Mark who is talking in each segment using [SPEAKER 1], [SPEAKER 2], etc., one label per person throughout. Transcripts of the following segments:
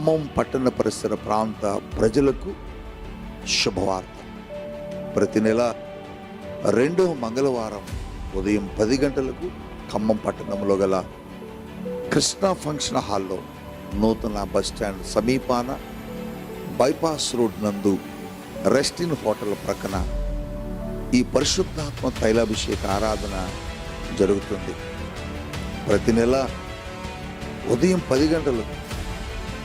[SPEAKER 1] ఖమ్మం పట్టణ పరిసర ప్రాంత ప్రజలకు శుభవార్త. ప్రతి నెల రెండవ మంగళవారం ఉదయం పది గంటలకు ఖమ్మం పట్టణంలో గల కృష్ణా ఫంక్షన్ హాల్లో నూతన బస్ స్టాండ్ సమీపాన బైపాస్ రోడ్ నందు రెస్టిన్ హోటల్ ప్రక్కన ఈ పరిశుద్ధాత్మ తైలాభిషేక ఆరాధన జరుగుతుంది. ప్రతి నెల ఉదయం పది గంటలకు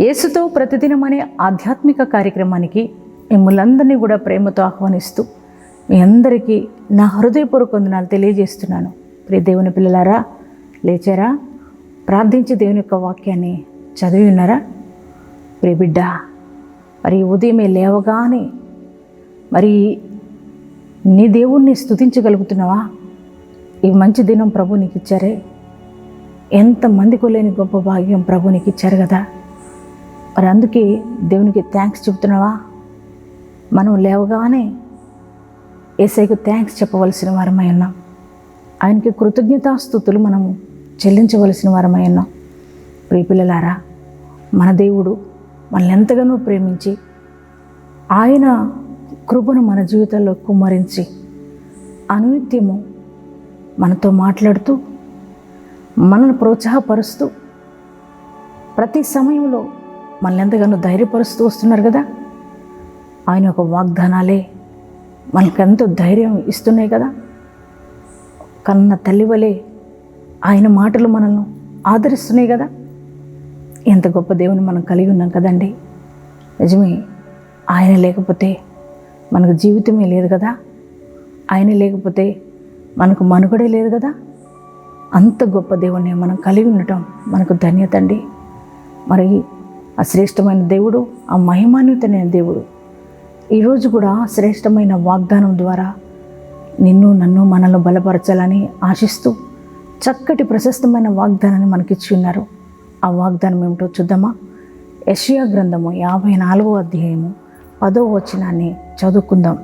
[SPEAKER 2] యేసుతో ప్రతిదినం అనే ఆధ్యాత్మిక కార్యక్రమానికి మిమ్మల్ందరినీ కూడా ప్రేమతో ఆహ్వానిస్తూ మీ అందరికీ నా హృదయపూర్వక వందనాలు తెలియజేస్తున్నాను. ప్రియ దేవుని పిల్లలారా లేచారా? ప్రార్థించి దేవుని యొక్క వాక్యాన్ని చదివి ఉన్నారా? ప్రియ బిడ్డ మరి ఉదయమే లేవగానే మరి నీ దేవుణ్ణి స్తుతించగలుగుతున్నావా? ఈ మంచి దినం ప్రభు నీకు ఇచ్చారే ఎంతమందికి లేని గొప్ప భాగ్యం ప్రభు నీకు ఇచ్చారు కదా? మరి అందుకే దేవునికి థ్యాంక్స్ చెప్తున్నావా మనం లేవగానే ఏసైకు థ్యాంక్స్ చెప్పవలసిన వారమై ఉన్నాం. ఆయనకి కృతజ్ఞతాస్థుతులు మనము చెల్లించవలసిన వారమై ఉన్నాం. ప్రియపిల్లలారా మన దేవుడు మనల్ని ఎంతగానో ప్రేమించి ఆయన కృపను మన జీవితంలో కుమ్మరించి అనునిత్యము మనతో మాట్లాడుతూ మనల్ని ప్రోత్సాహపరుస్తూ ప్రతి సమయంలో మనల్ని ఎంతగానో ధైర్యపరుస్తూ వస్తున్నారు కదా? ఆయన ఒక వాగ్దానాలే మనకు ఎంతో ధైర్యం ఇస్తున్నాయి కదా? కన్న తల్లివలే ఆయన మాటలు మనల్ని ఆదరిస్తున్నాయి కదా? ఎంత గొప్ప దేవుని మనం కలిగి ఉన్నాం కదండి. నిజమే ఆయన లేకపోతే మనకు జీవితమే లేదు కదా? ఆయన లేకపోతే మనకు మనుగడే లేదు కదా? అంత గొప్ప దేవుణ్ణి మనం కలిగి ఉండటం మనకు ధన్యత అండి. మరి ఆ శ్రేష్టమైన దేవుడు ఆ మహిమాన్వితమైన దేవుడు. ఈరోజు కూడా శ్రేష్టమైన వాగ్దానం ద్వారా నిన్ను నన్ను మనల్ని బలపరచాలని ఆశిస్తూ చక్కటి ప్రశస్తమైన వాగ్దానాన్ని మనకిచ్చి ఉన్నారు. ఆ వాగ్దానం ఏమిటో చూద్దామా? యషియా గ్రంథము యాభై నాలుగో అధ్యాయము పదో వచనాన్ని చదువుకుందాం.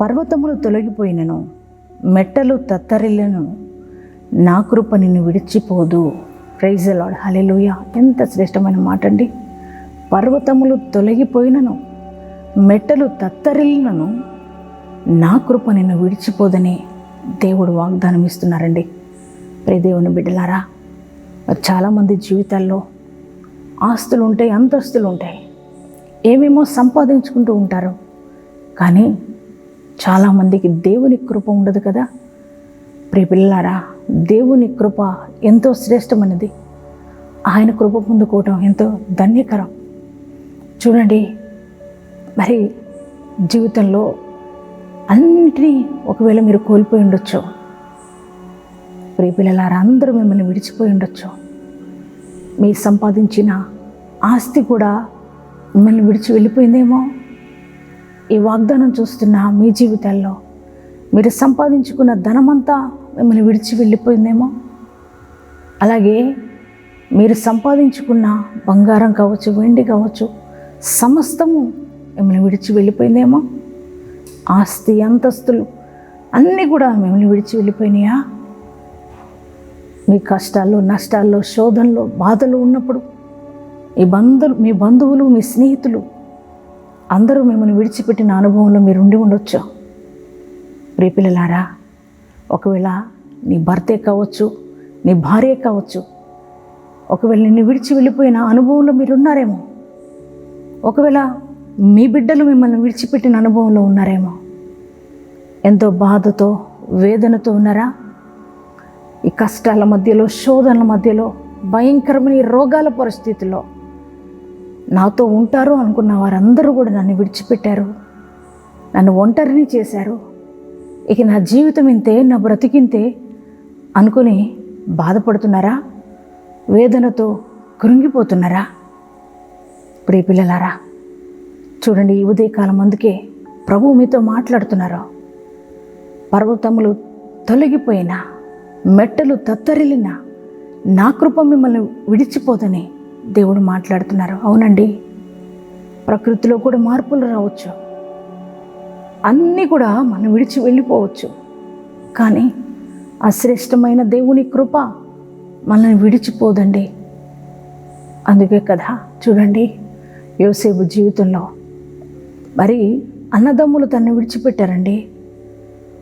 [SPEAKER 2] పర్వతములు తొలగిపోయినను మెట్టలు తత్తరిల్లను నా కృప నిన్ను విడిచిపోదు. ప్రైజ్ లాడ్ హలెలుయ ఎంత శ్రేష్టమైన మాట అండి. పర్వతములు తొలగిపోయినను మెట్టలు తత్తరిల్లను నా కృప నిన్ను విడిచిపోదని దేవుడు వాగ్దానం ఇస్తున్నారండి. ప్రదేవుని బిడ్డలారా చాలామంది జీవితాల్లో ఆస్తులు ఉంటాయి అంతస్తులు ఉంటాయి. ఏమేమో సంపాదించుకుంటూ ఉంటారు. కానీ చాలామందికి దేవుని కృప ఉండదు కదా. ప్రియ పిల్లలారా దేవుని కృప ఎంతో శ్రేష్టమైనది. ఆయన కృప పొందుకోవటం ఎంతో ధన్యకరం. చూడండి మరి జీవితంలో అన్నిటినీ ఒకవేళ మీరు కోల్పోయి ఉండొచ్చు. ప్రియపిల్లలారా అందరూ మిమ్మల్ని విడిచిపోయి ఉండొచ్చు. మీరు సంపాదించిన ఆస్తి కూడా మిమ్మల్ని విడిచి వెళ్ళిపోయిందేమో? ఈ వాగ్దానం చూస్తున్న మీ జీవితాల్లో మీరు సంపాదించుకున్న ధనమంతా మిమ్మల్ని విడిచి వెళ్ళిపోయిందేమో? అలాగే మీరు సంపాదించుకున్న బంగారం కావచ్చు వెండి కావచ్చు సమస్తము మిమ్మల్ని విడిచి వెళ్ళిపోయిందేమో? ఆస్తి అంతస్తులు అన్నీ కూడా మిమ్మల్ని విడిచి వెళ్ళిపోయినాయా? మీ కష్టాల్లో నష్టాల్లో శోధనలో బాధలు ఉన్నప్పుడు మీ బంధువులు మీ బంధువులు మీ స్నేహితులు అందరూ మిమ్మల్ని విడిచిపెట్టిన అనుభవంలో మీరు ఉండి ఉండొచ్చు? ప్రియపిల్లలారా ఒకవేళ నీ భర్తే కావచ్చు నీ భార్య కావచ్చు ఒకవేళ నిన్ను విడిచి వెళ్ళిపోయిన అనుభవంలో మీరు ఉన్నారేమో ఒకవేళ మీ బిడ్డలు మిమ్మల్ని విడిచిపెట్టిన అనుభవంలో ఉన్నారేమో? ఎంతో బాధతో వేదనతో ఉన్నారా? ఈ కష్టాల మధ్యలో శోధనల మధ్యలో భయంకరమైన ఈ రోగాల పరిస్థితుల్లో నాతో ఉంటారు అనుకున్న వారందరూ కూడా నన్ను విడిచిపెట్టారు. నన్ను ఒంటరిని చేశారు. ఇక నా జీవితం ఇంతే నా బ్రతికింతే అనుకుని బాధపడుతున్నారా? వేదనతో కృంగిపోతున్నారా? ప్రియ పిల్లలారా చూడండి ఈ ఉదయకాలం అందుకే ప్రభు మీతో మాట్లాడుతున్నారు. పర్వతములు తొలగిపోయిన మెట్టలు తత్తరిల్లిన నా కృప మిమ్మల్ని విడిచిపోదని దేవుడు మాట్లాడుతున్నారు. అవునండి. ప్రకృతిలో కూడా మార్పులు రావచ్చు. అన్నీ కూడా మనం విడిచి వెళ్ళిపోవచ్చు. కానీ అశ్రేష్టమైన దేవుని కృప మనల్ని విడిచిపోదండి. అందుకే కదా చూడండి యోసేపు జీవితంలో. మరి అన్నదమ్ములు తనని విడిచిపెట్టారండి.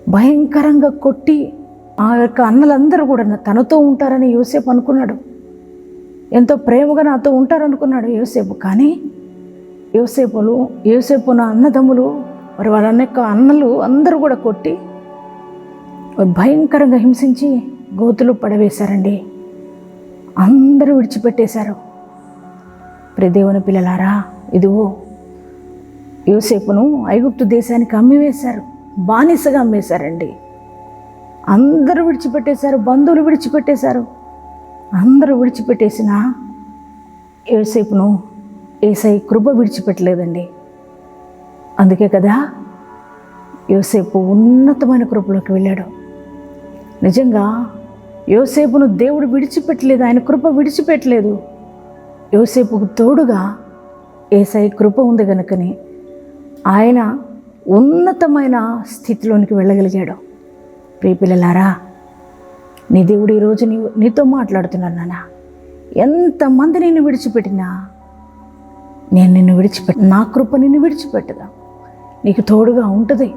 [SPEAKER 2] భయంకరంగా కొట్టి ఆ యొక్క అన్నలందరూ కూడా తనతో ఉంటారని యోసేపు అనుకున్నాడు. ఎంతో ప్రేమగా నాతో ఉంటారనుకున్నాడు యోసేపు. కానీ యోసేపులు యోసేపు నా అన్నదమ్ములు మరి వాళ్ళ యొక్క అన్నలు అందరూ కూడా కొట్టి భయంకరంగా హింసించి గోతులు పడవేశారండి. అందరూ విడిచిపెట్టేశారు. ప్రదేవుని పిల్లలారా ఇదిగో యోసేపును ఐగుప్తు దేశానికి అమ్మివేశారు బానిసగా అమ్మేశారండి. అందరూ విడిచిపెట్టేశారు బంధువులు విడిచిపెట్టేశారు. అందరూ విడిచిపెట్టేసిన యోసేపును ఏసై కృప విడిచిపెట్టలేదండి. అందుకే కదా యోసేపు ఉన్నతమైన కృపలోకి వెళ్ళాడు. నిజంగా యోసేపును దేవుడు విడిచిపెట్టలేదు ఆయన కృప విడిచిపెట్టలేదు. యోసేపుకు తోడుగా ఏసై కృప ఉంది గనుకని ఆయన ఉన్నతమైన స్థితిలోనికి వెళ్ళగలిగాడు. ప్రియపిల్లలారా నీ దేవుడు ఈరోజు నీ నీతో మాట్లాడుతున్నాను నాన్న. ఎంతమంది నిన్ను విడిచిపెట్టినా నేను నిన్ను విడిచిపెట్ట నా కృప నిన్ను విడిచిపెట్టదా. నీకు తోడుగా ఉంటుంది.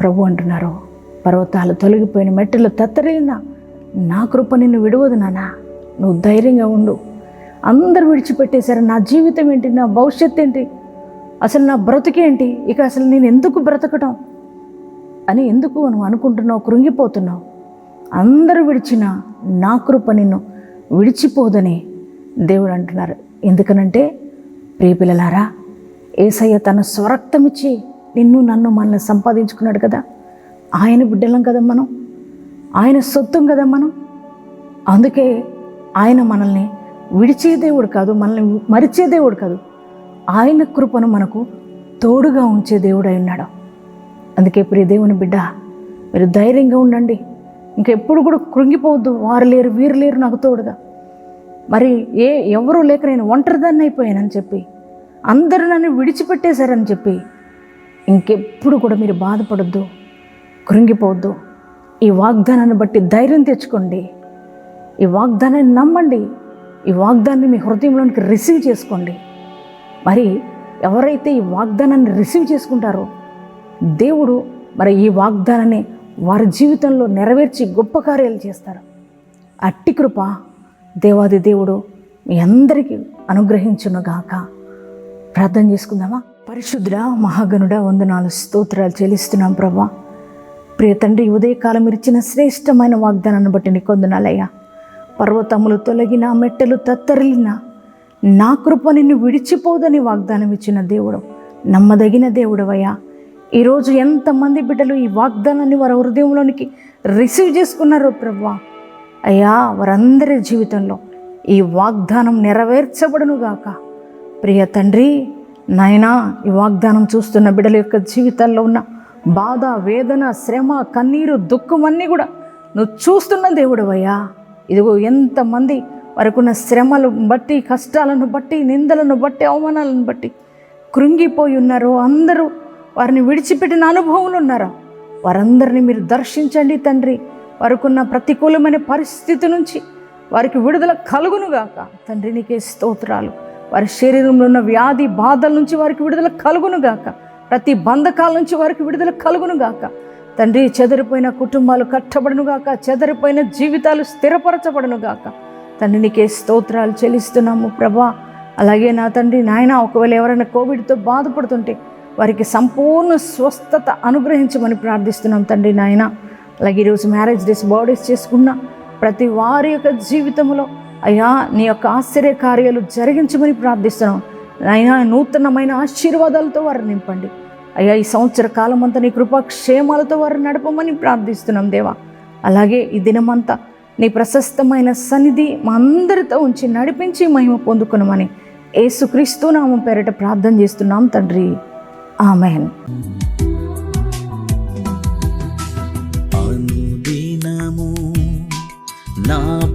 [SPEAKER 2] ప్రభు అంటున్నారు పర్వతాలు తొలగిపోయిన మెట్టలు తత్తరిల్లిన నా కృప నిన్ను విడవదు నానా. నువ్వు ధైర్యంగా ఉండు. అందరు విడిచిపెట్టేశారు. నా జీవితం ఏంటి? నా భవిష్యత్తు ఏంటి? అసలు నా బ్రతుకేంటి ఇక అసలు నేను ఎందుకు బ్రతకటం? అని ఎందుకు నువ్వు అనుకుంటున్నావు? కృంగిపోతున్నావు. అందరూ విడిచిన నా కృప నిన్ను విడిచిపోదని దేవుడు అంటున్నారు. ఎందుకనంటే ప్రియపిల్లలారా ఏసయ్య తన స్వరక్తమిచ్చి నిన్ను నన్ను మనల్ని సంపాదించుకున్నాడు కదా. ఆయన బిడ్డలం కదా మనం. ఆయన సొత్తం కదా మనం. అందుకే ఆయన మనల్ని విడిచే దేవుడు కాదు మనల్ని మరిచే దేవుడు కాదు. ఆయన కృపను మనకు తోడుగా ఉంచే దేవుడు ఉన్నాడు. అందుకే ప్రియ దేవుని బిడ్డ మీరు ధైర్యంగా ఉండండి. ఇంకెప్పుడు కూడా కృంగిపోవద్దు. వారు లేరు వీరు లేరు నాకు తోడుగా. మరి ఏ ఎవరూ లేక నేను ఒంటరిదాన్ని అయిపోయానని చెప్పి అందరూ నన్ను విడిచిపెట్టేశారని చెప్పి ఇంకెప్పుడు కూడా మీరు బాధపడద్దు కృంగిపోవద్దు. ఈ వాగ్దానాన్ని బట్టి ధైర్యం తెచ్చుకోండి. ఈ వాగ్దానాన్ని నమ్మండి. ఈ వాగ్దానాన్ని మీ హృదయంలోనికి రిసీవ్ చేసుకోండి. మరి ఎవరైతే ఈ వాగ్దానాన్ని రిసీవ్ చేసుకుంటారో దేవుడు మరి ఈ వాగ్దానాన్ని వారి జీవితంలో నెరవేర్చి గొప్ప కార్యాలు చేస్తారు. అట్టి కృప దేవాది దేవుడు మీ అందరికీ అనుగ్రహించునుగాక. ప్రార్థన చేసుకుందామా? పరిశుద్ర మహాగనుడ వందనాలు స్తోత్రాలు చెల్లిస్తున్నాం ప్రభా. ప్రియ తండ్రి ఉదయకాలం ఇచ్చిన శ్రేష్టమైన వాగ్దానాన్ని బట్టి నీకు వందనాలయ్యా పర్వతములు తొలగిన మెట్టలు తత్తరిలిన నా కృప నిన్ను విడిచిపోదని వాగ్దానం ఇచ్చిన దేవుడు నమ్మదగిన దేవుడవయ్యా. ఈరోజు ఎంతమంది బిడ్డలు ఈ వాగ్దానాన్ని వారి హృదయంలోనికి రిసీవ్ చేసుకున్నారో ప్రభా. అయ్యా వారందరి జీవితంలో ఈ వాగ్దానం నెరవేర్చబడునుగాక. ప్రియ తండ్రి నాయనా ఈ వాగ్దానం చూస్తున్న బిడ్డల యొక్క జీవితాల్లో ఉన్న బాధ వేదన శ్రమ కన్నీరు దుఃఖం అన్నీ కూడా నువ్వు చూస్తున్న దేవుడవయ్యా ఇదిగో ఎంతమంది వారికున్న శ్రమలు బట్టి కష్టాలను బట్టి నిందలను బట్టి అవమానాలను బట్టి కృంగిపోయి ఉన్నారో అందరూ వారిని విడిచిపెట్టిన అనుభవంలో ఉన్నారో? వారందరినీ మీరు దర్శించండి తండ్రి. వారికున్న ప్రతికూలమైన పరిస్థితి నుంచి వారికి విడుదల కలుగునుగాక. తండ్రి నీకే స్తోత్రాలు. వారి శరీరంలో ఉన్న వ్యాధి బాధల నుంచి వారికి విడుదల కలుగును గాక. ప్రతి బంధకాల నుంచి వారికి విడుదల కలుగును గాక. తండ్రి చెదరిపోయిన కుటుంబాలు కట్టబడును గాక. చెదరిపోయిన జీవితాలు స్థిరపరచబడునుగాక తండ్రి నీకే స్తోత్రాలు చెల్లిస్తున్నాము ప్రభా. అలాగే నా తండ్రి నాయన ఒకవేళ ఎవరైనా కోవిడ్తో బాధపడుతుంటే వారికి సంపూర్ణ స్వస్థత అనుగ్రహించమని ప్రార్థిస్తున్నాం తండ్రి నాయన. అలాగే ఈరోజు మ్యారేజ్ డేస్ బర్త్డేస్ చేసుకున్న ప్రతి వారి యొక్క జీవితంలో అయ్యా నీ యొక్క ఆశ్చర్య కార్యాలు జరిగించమని ప్రార్థిస్తున్నాం. అయినా నూతనమైన ఆశీర్వాదాలతో వారు నింపండి. అయ్యా ఈ సంవత్సర కాలం అంతా నీ కృపాక్షేమాలతో వారు నడపమని ప్రార్థిస్తున్నాం దేవా. అలాగే ఈ దినమంతా నీ ప్రశస్తమైన సన్నిధి మా అందరితో ఉంచి నడిపించి మహిమ పొందుకునమని ఏసుక్రీస్తు నామం పేరట ప్రార్థన చేస్తున్నాం తండ్రి. ఆమెన్.
[SPEAKER 3] నా